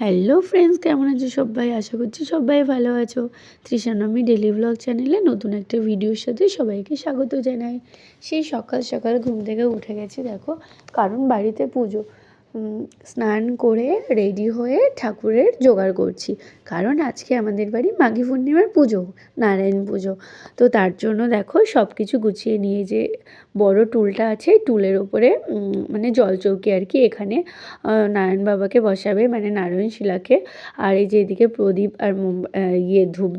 Hello friends কেমন আছো সবাই? আশা করছি সবাই ভালো আছো। তৃষানমী ডেলি ব্লগ চ্যানেলে নতুন একটা ভিডিওর সাথে সবাইকে স্বাগত জানাই। সেই সকাল সকাল ঘুম থেকে উঠে গেছি, দেখো। কারণ বাড়িতে পুজো। স্নান করে রেডি হয়ে ঠাকুরের জোগাড় করছি। কারণ আজকে আমাদের বাড়ি মাঘী পূর্ণিমার পুজো, নারায়ণ পুজো। তো তার জন্য দেখো সব কিছু গুছিয়ে নিয়ে যে বড় টুলটা আছে, টুলের ওপরে মানে জল চৌকি আর কি এখানে নারায়ণ বাবাকে বসাবে মানে নারায়ণ শিলাকে। আর এই যে এদিকে প্রদীপ আর ইয়ে ধূপ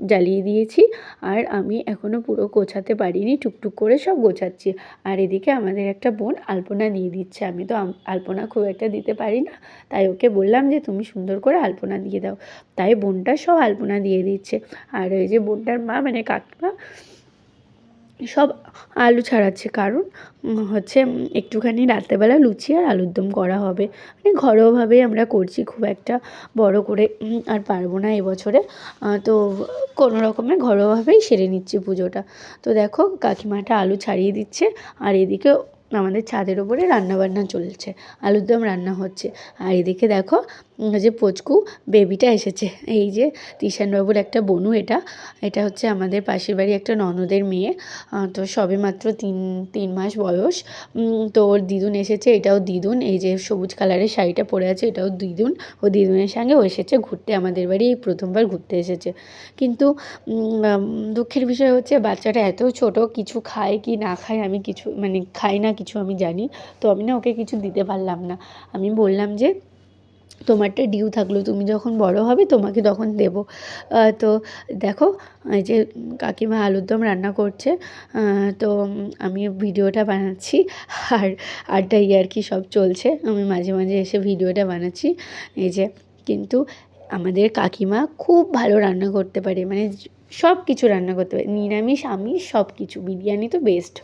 জ্বালিয়ে দিয়েছি আর আমি এখনও পুরো গোছাতে পারিনি, টুকটুক করে সব গোছাচ্ছি। আর এদিকে আমাদের একটা বোন আলপনা দিয়ে দিচ্ছে। আমি তো আলপনা খুব একটা দিতে পারি না, তাই ওকে বললাম যে তুমি সুন্দর করে আলপনা দিয়ে দাও। তাই বোনটা সব আলপনা দিয়ে দিচ্ছে। আর ওই যে বোনটার মা মানে কাকিমা সব আলু ছাড়াচ্ছে। কারণ হচ্ছে একটুখানি রাত্রেবেলা লুচি আর আলুর দম করা হবে। মানে ঘরোয়াভাবেই আমরা করছি খুব একটা বড় করে আর পারব না এবছরে। তো কোনো রকমে ঘরোয়াভাবেই সেরে নিচ্ছি পুজোটা। তো দেখো, কাকিমাটা আলু ছাড়িয়ে দিচ্ছে, আর এদিকে আমাদের ছাদের ওপরে রান্নাবান্না চলছে, আলুর দম রান্না হচ্ছে। আর এদিকে দেখো যে পচকু বেবিটা এসেছে। এই যে তিশানবাবুর একটা বনু এটা এটা হচ্ছে আমাদের পাশের বাড়ি একটা ননদের মেয়ে। তো সবে মাত্র তিন তিন মাস বয়স। তো ওর দিদুন এসেছে, এটাও দিদুন। এই যে সবুজ কালারের শাড়িটা পরে আছে, এটাও দিদুন। ও দিদুনের সঙ্গে ও এসেছে ঘুরতে, আমাদের বাড়ি এই প্রথমবার ঘুরতে এসেছে। কিন্তু দুঃখের বিষয় হচ্ছে বাচ্চাটা এত ছোট, কিছু খায় কি না খায় আমি কিছু মানে খাই না কিছু আমি জানি, তো আমি না ওকে কিছু দিতে পারলাম না। আমি বললাম যে, তোমারটা ডিউ থাকল, তুমি যখন বড় হবে তোমাকে তখন দেবো। তো দেখো, এই যে কাকিমা আলুর দম রান্না করছে তো আমি ভিডিওটা বানাচ্ছি, আর আড্ডা কি সব চলছে। আমি মাঝে মাঝে এসে ভিডিওটা বানাচ্ছি। এই যে, কিন্তু আমাদের কাকিমা খুব ভালো রান্না করতে পারে। মানে সব কিছু রান্না করতে পারি। নিরামিষ, আমিষ সব কিছু বিরিয়ানি তো বেস্ট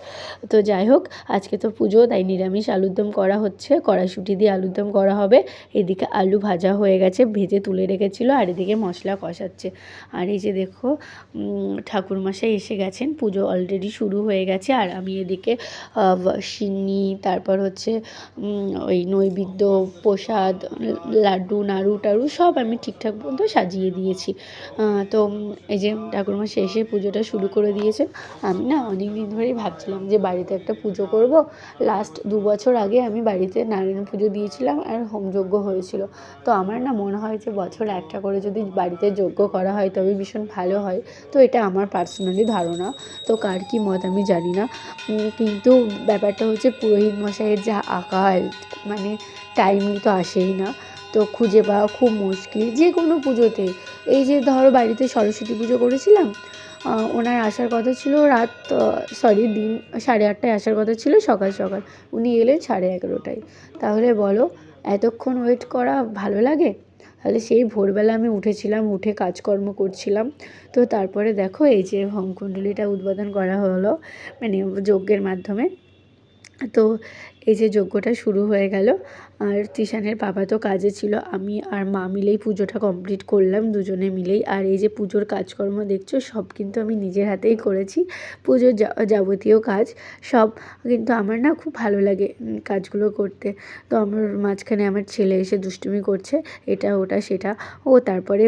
তো যাই হোক, আজকে তো পুজো, তাই নিরামিষ আলুর দম করা হচ্ছে। কড়াইশুঁটি দিয়ে আলুর দম করা হবে। এদিকে আলু ভাজা হয়ে গেছে, ভেজে তুলে রেখেছিলো, আর এদিকে মশলা কষাচ্ছে। আর এই যে দেখো ঠাকুরমশাই এসে গেছেন। পুজো অলরেডি শুরু হয়ে গেছে। আর আমি এদিকে সিন্নি তারপর হচ্ছে ওই নৈবেদ্য, প্রসাদ, লাড্ডু, নাড়ু টাড়ু সব আমি ঠিকঠাক মতো সাজিয়ে দিয়েছি। তো, এই যে ঠাকুরমা শেষে পুজোটা শুরু করে দিয়েছেন। আমি না অনেক দিন ধরেই ভাবছিলাম যে বাড়িতে একটা পুজো করব। লাস্ট দু বছর আগে আমি বাড়িতে নারায়ণ পুজো দিয়েছিলাম আর হোমযজ্ঞ হয়েছিল। তো আমার না মনে হয় যে বছর একটা করে যদি বাড়িতে যজ্ঞ করা হয় তবে ভীষণ ভালো হয়। তো এটা আমার পার্সোনালি ধারণা। তো কার কী মত আমি জানি না। কিন্তু ব্যাপারটা হচ্ছে পুরোহিত মশাইয়ের যা আকাল মানে টাইম তো আসেই না। তো খুঁজে পাওয়া খুব মুশকিল। যে কোনো পুজোতে এই যে ধরো বাড়িতে সরস্বতী পুজো করেছিলাম ওনার আসার কথা ছিল রাত সরি দিন সাড়ে আটটায় আসার কথা ছিল সকাল সকাল। উনি এলেন সাড়ে এগারোটায়। তাহলে বলো, এতক্ষণ ওয়েট করা ভালো লাগে? তাহলে সেই ভোরবেলা আমি উঠেছিলাম, উঠে কাজকর্ম করছিলাম। তো তারপরে দেখো এই যে হোমকুণ্ডলিটা উদ্বোধন করা হলো মানে যজ্ঞের মাধ্যমে। তো এই যে যজ্ঞটা শুরু হয়ে গেল, আর তিশানের বাবা তো কাজে ছিল, আমি আর মা মিলেই পুজোটা কমপ্লিট করলাম, দুজনে মিলেই। আর এই যে পুজোর কাজকর্ম দেখছ, সব কিন্তু আমি নিজের হাতেই করেছি, পুজোর যাবতীয় কাজ, সব কিন্তু আমার না খুব ভালো লাগে কাজগুলো করতে। তো আমার মাঝখানে আমার ছেলে এসে দুষ্টুমি করছে, এটা, ওটা, সেটা, ও তারপরে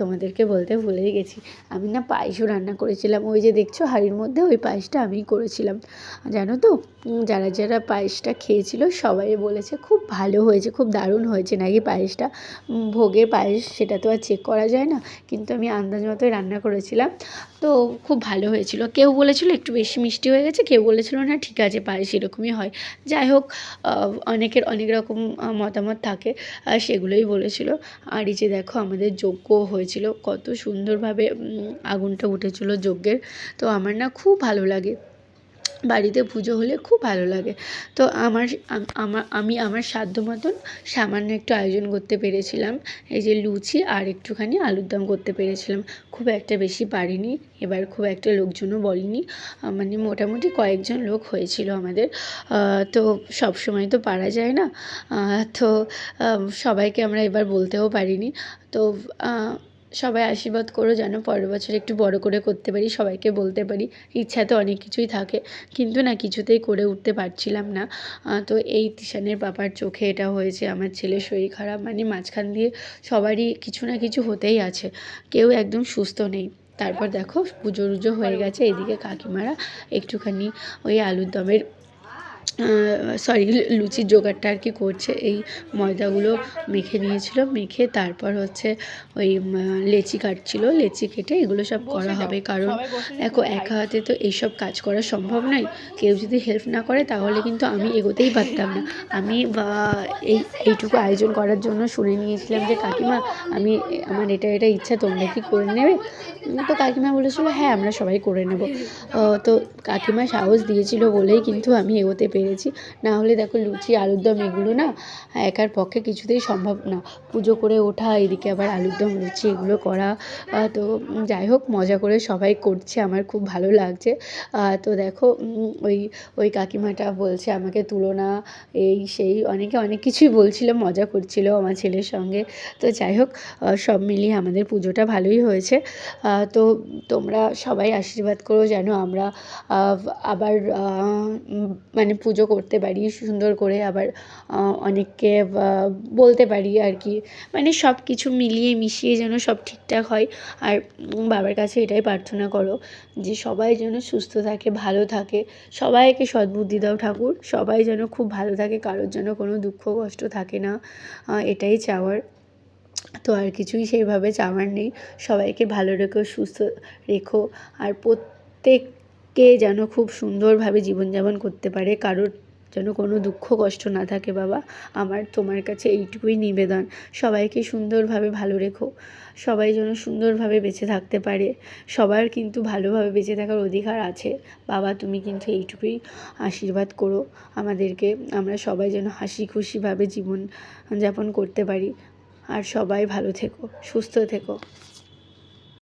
তোমাদেরকে বলতে ভুলেই গেছি। আমি না পায়েসও রান্না করেছিলাম, ওই যে দেখছ হাঁড়ির মধ্যে ওই পায়েসটা আমিই করেছিলাম। জানো তো? যারা যারা পায়েসটা খেয়েছিল, সবাই বলেছে খুব ভালো হয়েছে, খুব দারুণ হয়েছে নাকি পায়েসটা। ভোগের পায়েস সেটা তো আর চেক করা যায় না, কিন্তু আমি আন্দাজ মতোই রান্না করেছিলাম। তো খুব ভালো হয়েছিল। কেউ বলেছিল একটু বেশি মিষ্টি হয়ে গেছে, কেউ বলেছিল না ঠিক আছে, পায়েস এরকমই হয়। যাই হোক অনেকের অনেক রকম মতামত থাকে সেগুলোই বলেছিল। আর এই যে দেখো আমাদের যজ্ঞ হয়েছিল, কত সুন্দরভাবে আগুনটা উঠেছিল যজ্ঞের। তো আমার না খুব ভালো লাগে। বাড়িতে পুজো হলে খুব ভালো লাগে। তো আমার আমার আমি আমার সাধ্য মতন সামান্য একটু আয়োজন করতে পেরেছিলাম। এই যে লুচি আর একটুখানি আলুর দম করতে পেরেছিলাম। খুব একটা বেশি পারিনি, এবার খুব একটা লোকজনও বলেনি। মানে মোটামুটি কয়েকজন লোক হয়েছিল আমাদের। তো সব সময় তো পারা যায় না। তো সবাইকে আমরা এবার বলতেও পারিনি। তো সবাই আশীর্বাদ করো যেন পরের বছর একটু বড় করে করতে পারি, সবাইকে বলতে পারি। ইচ্ছা তো অনেক কিছুই থাকে, কিন্তু না কিছুতেই করে উঠতে পারছিলাম না। তো এই তিশানের বাবার চোখে এটা হয়েছে, আমার ছেলের শরীর খারাপ মানে মাঝখান দিয়ে সবারই কিছু না কিছু হতেই আছে। কেউ একদম সুস্থ নেই। তারপর দেখো পুজো হয়ে গেছে, এদিকে কাকিমারা একটুখানি ওই আলুর দমের সরি লুচির জোগাড়টা আর কি করছে। এই ময়দাগুলো মেখে নিয়েছিল মেখে তারপর হচ্ছে ওই লেচি কাটছিল। লেচি কেটে এগুলো সব করা হবে। কারণ দেখো একা হাতে তো এইসব কাজ করা সম্ভব নয়। কেউ যদি হেল্প না করে তাহলে কিন্তু আমি এগোতেই পারতাম না। আমি বা এই এইটুকু আয়োজন করার জন্য শুনে নিয়েছিলাম যে কাকিমা আমি আমার এটা এটা ইচ্ছা তোমরা কি করে নেবে? তো কাকিমা বলেছিল হ্যাঁ আমরা সবাই করে নেব। তো কাকিমা সাহস দিয়েছিল বলেই কিন্তু আমি এগোতে পেরেছি। না হলে দেখো লুচি, আলুর দম এগুলো না একার পক্ষে কিছুতেই সম্ভব না। পুজো করে ওঠা, এদিকে আবার আলুর দম, লুচি এগুলো করা। তো যাই হোক, মজা করে সবাই করছে, আমার খুব ভালো লাগছে। তো দেখো ওই ওই কাকিমাটা বলছে আমাকে, তুলনা, এই, সেই। অনেকে অনেক কিছুই বলছিল, মজা করছিল আমার ছেলের সঙ্গে। তো যাই হোক সব মিলিয়ে আমাদের পুজোটা ভালোই হয়েছে। তো তোমরা সবাই আশীর্বাদ করো যেন আমরা আবার মানে পুজো করতে পারি, সুন্দর করে আবার অনেককে বলতে পারি আর কি। মানে সব কিছু মিলিয়ে মিশিয়ে যেন সব ঠিকঠাক হয়। আর বাবার কাছে এটাই প্রার্থনা করো যে সবাই যেন সুস্থ থাকে, ভালো থাকে। সবাইকে সদ্বুদ্ধি দাও ঠাকুর। সবাই যেন খুব ভালো থাকে, কারোর যেন কোনো দুঃখ, কষ্ট থাকে না। এটাই চাওয়ার। তো আর কিছুই সেইভাবে চাওয়ার নেই। সবাইকে ভালো রেখো, সুস্থ রেখো। আর প্রত্যেককে যেন খুব সুন্দরভাবে জীবনযাপন করতে পারে, কারোর যেন কোনো দুঃখ কষ্ট না থাকে বাবা। আমার, তোমার কাছে এইটুকুই নিবেদন। সবাইকে সুন্দরভাবে ভালো রেখো। সবাই যেন সুন্দরভাবে বেঁচে থাকতে পারে। সবার কিন্তু ভালোভাবে বেঁচে থাকার অধিকার আছে। বাবা, তুমি কিন্তু এইটুকুই আশীর্বাদ করো আমাদেরকে। আমরা সবাই যেন হাসি খুশিভাবে জীবন যাপন করতে পারি। আর সবাই ভালো থেকো, সুস্থ থেকো।